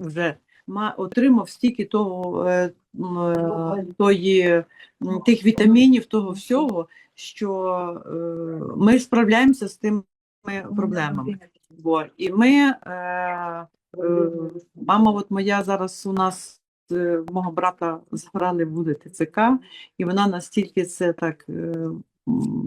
вже ма, отримав стільки того, е, е, тої, тих вітамінів, того всього, що е, ми справляємося з тими проблемами. Бо, і ми, мама, от моя зараз у нас. Мого брата забрали буде ТЦК, і вона настільки це так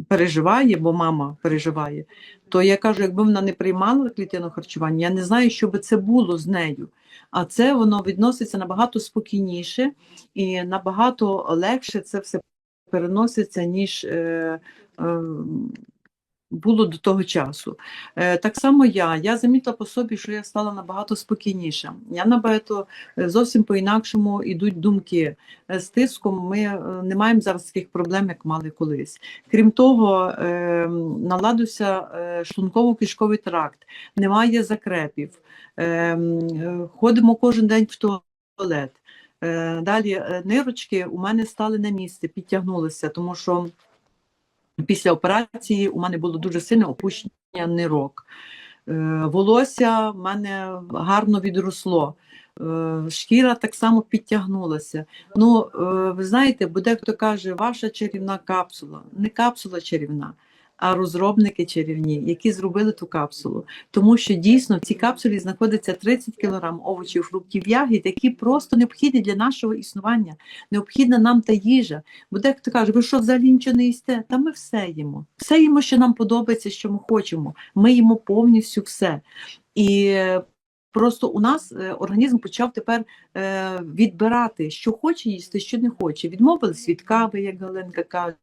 переживає, бо мама переживає, то я кажу, якби вона не приймала клітину харчування, я не знаю, що би це було з нею. А це воно відноситься набагато спокійніше і набагато легше це все переноситься, ніж е, е, було до того часу. Е, так само я. Я замітила по собі, що я стала набагато спокійніша. Я набагато е, зовсім по-інакшому йдуть думки. Е, З тиском ми не маємо зараз таких проблем, як мали колись. Крім того, наладився шлунково-кишковий тракт, немає закрепів, ходимо кожен день в туалет. Далі нирочки у мене стали на місце, підтягнулися, тому що після операції у мене було дуже сильне опущення нирок. Е, Волосся в мене гарно відросло. Е, Шкіра так само підтягнулася. Ну, е, ви знаєте, буде хто каже, ваша чарівна капсула. Не капсула чарівна, а розробники чарівні, які зробили ту капсулу. Тому що дійсно в цій капсулі знаходиться 30 кг овочів, фруктів, ягід, які просто необхідні для нашого існування. Необхідна нам та їжа. Бо дехто каже, ви що взагалі нічого не їсте? Та ми все їмо. Все їмо, що нам подобається, що ми хочемо. Ми їмо повністю все. І е, просто у нас е, організм почав тепер е, відбирати, що хоче їсти, що не хоче. Відмовились від кави, як Галенка каже.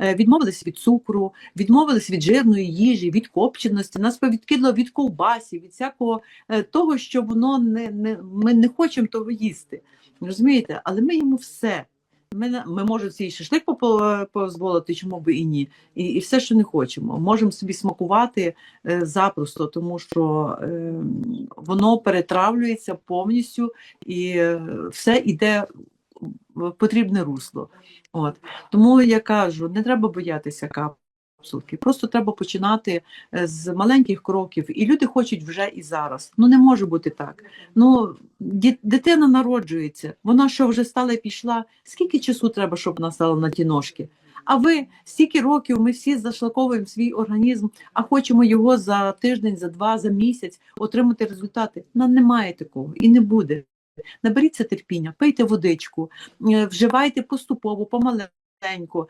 Е, Відмовились від цукру, відмовились від жирної їжі, від копченості, нас повідкидло від ковбасів, від всякого е, того, що воно не, не ми не хочемо того їсти. Розумієте? Але ми їмо все. Ми, ми можемо свій шашлик дозволити, чому би і ні, і, і все, що не хочемо. Можемо собі смакувати е, запросто, тому що е, воно перетравлюється повністю і е, все йде потрібне русло. От. Тому я кажу, не треба боятися капсулки, просто треба починати е, з маленьких кроків. І люди хочуть вже і зараз. Ну не може бути так. Ну, дитина народжується, вона що вже стала і пішла. Скільки часу треба, щоб вона стала на ті ножки? А ви стільки років ми всі зашлаковуємо свій організм, а хочемо його за тиждень, за два, за місяць отримати результати. Нам немає такого і не буде. Наберіться терпіння, пийте водичку, е, вживайте поступово, помаленьку.